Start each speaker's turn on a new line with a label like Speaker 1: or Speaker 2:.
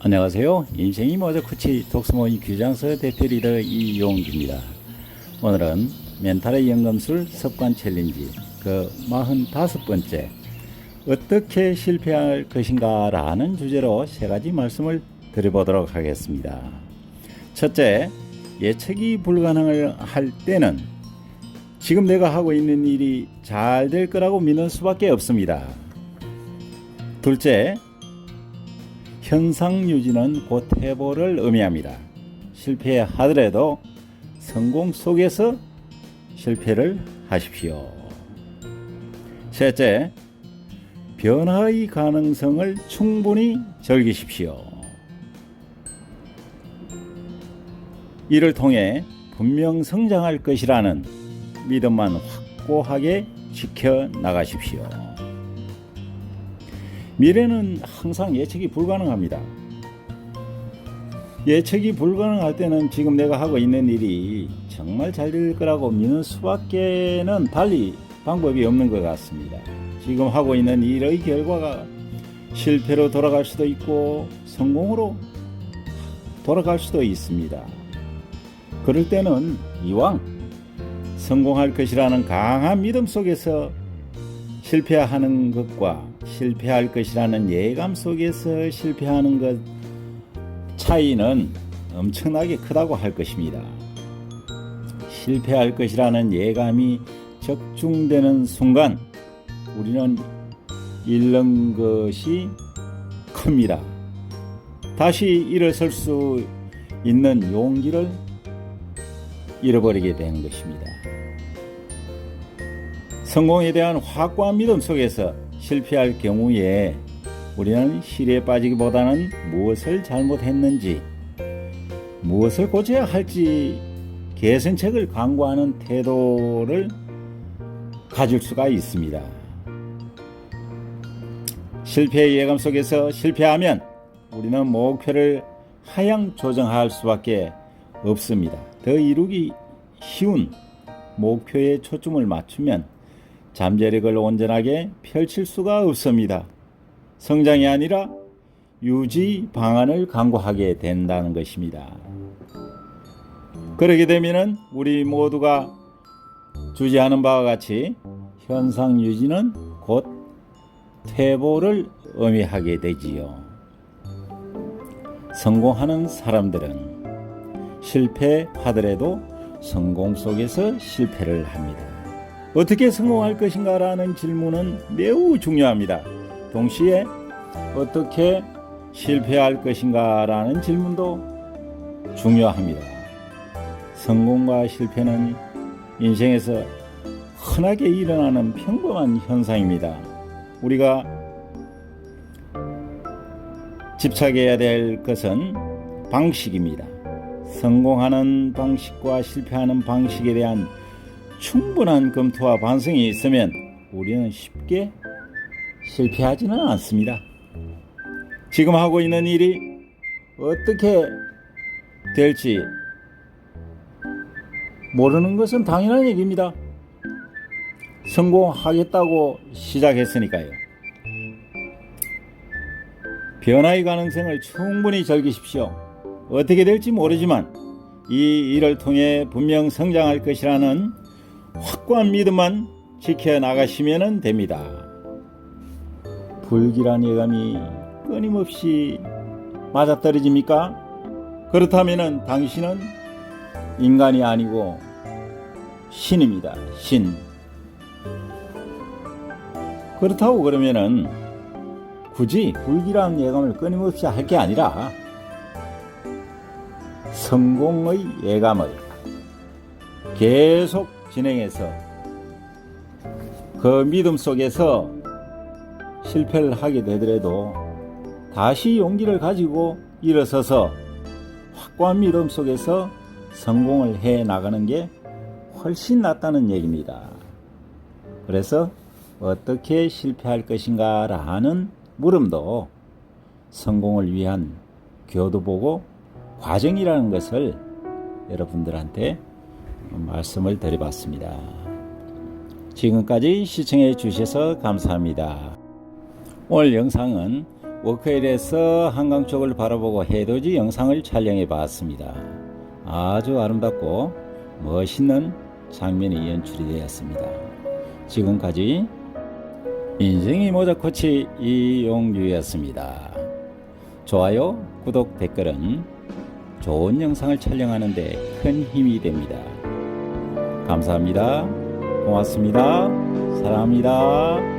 Speaker 1: 안녕하세요. 인생이 모자 쿠치 독서모임 규장서 대표 리더 이용기입니다. 오늘은 멘탈의 연금술 습관 챌린지 그 45번째 어떻게 실패할 것인가 라는 주제로 세 가지 말씀을 드려보도록 하겠습니다. 첫째, 예측이 불가능을 할 때는 지금 내가 하고 있는 일이 잘 될 거라고 믿는 수밖에 없습니다. 둘째, 현상 유지는 곧 해보를 의미합니다. 실패하더라도 성공 속에서 실패를 하십시오. 셋째, 변화의 가능성을 충분히 즐기십시오. 이를 통해 분명 성장할 것이라는 믿음만 확고하게 지켜 나가십시오. 미래는 항상 예측이 불가능합니다. 예측이 불가능할 때는 지금 내가 하고 있는 일이 정말 잘 될 거라고 믿는 수밖에는 달리 방법이 없는 것 같습니다. 지금 하고 있는 일의 결과가 실패로 돌아갈 수도 있고 성공으로 돌아갈 수도 있습니다. 그럴 때는 이왕 성공할 것이라는 강한 믿음 속에서 실패하는 것과 실패할 것이라는 예감 속에서 실패하는 것 차이는 엄청나게 크다고 할 것입니다. 실패할 것이라는 예감이 적중되는 순간 우리는 잃는 것이 큽니다. 다시 일어설 수 있는 용기를 잃어버리게 되는 것입니다. 성공에 대한 확고한 믿음 속에서 실패할 경우에 우리는 실에 빠지기보다는 무엇을 잘못했는지, 무엇을 고쳐야 할지 개선책을 강구하는 태도를 가질 수가 있습니다. 실패의 예감 속에서 실패하면 우리는 목표를 하향 조정할 수밖에 없습니다. 더 이루기 쉬운 목표에 초점을 맞추면 잠재력을 온전하게 펼칠 수가 없습니다. 성장이 아니라 유지 방안을 강구하게 된다는 것입니다. 그러게 되면 우리 모두가 주지하는 바와 같이 현상 유지는 곧 퇴보를 의미하게 되지요. 성공하는 사람들은 실패하더라도 성공 속에서 실패를 합니다. 어떻게 성공할 것인가라는 질문은 매우 중요합니다. 동시에 어떻게 실패할 것인가라는 질문도 중요합니다. 성공과 실패는 인생에서 흔하게 일어나는 평범한 현상입니다. 우리가 집착해야 될 것은 방식입니다. 성공하는 방식과 실패하는 방식에 대한 충분한 검토와 반성이 있으면 우리는 쉽게 실패하지는 않습니다. 지금 하고 있는 일이 어떻게 될지 모르는 것은 당연한 얘기입니다. 성공하겠다고 시작했으니까요. 변화의 가능성을 충분히 즐기십시오. 어떻게 될지 모르지만 이 일을 통해 분명 성장할 것이라는 확고한 믿음만 지켜나가시면 됩니다. 불길한 예감이 끊임없이 맞아떨어집니까? 그렇다면 당신은 인간이 아니고 신입니다. 신. 그렇다고 그러면은 굳이 불길한 예감을 끊임없이 할 게 아니라 성공의 예감을 계속 진행해서 그 믿음 속에서 실패를 하게 되더라도 다시 용기를 가지고 일어서서 확고한 믿음 속에서 성공을 해 나가는 게 훨씬 낫다는 얘기입니다. 그래서 어떻게 실패할 것인가 라는 물음도 성공을 위한 교도보고 과정이라는 것을 여러분들한테 말씀을 드려봤습니다. 지금까지 시청해 주셔서 감사합니다. 오늘 영상은 워크힐에서 한강 쪽을 바라보고 해돋이 영상을 촬영해 봤습니다. 아주 아름답고 멋있는 장면이 연출이 되었습니다. 지금까지 인생이 모자 코치 이용규였습니다. 좋아요, 구독, 댓글은 좋은 영상을 촬영하는데 큰 힘이 됩니다. 감사합니다. 고맙습니다. 사랑합니다.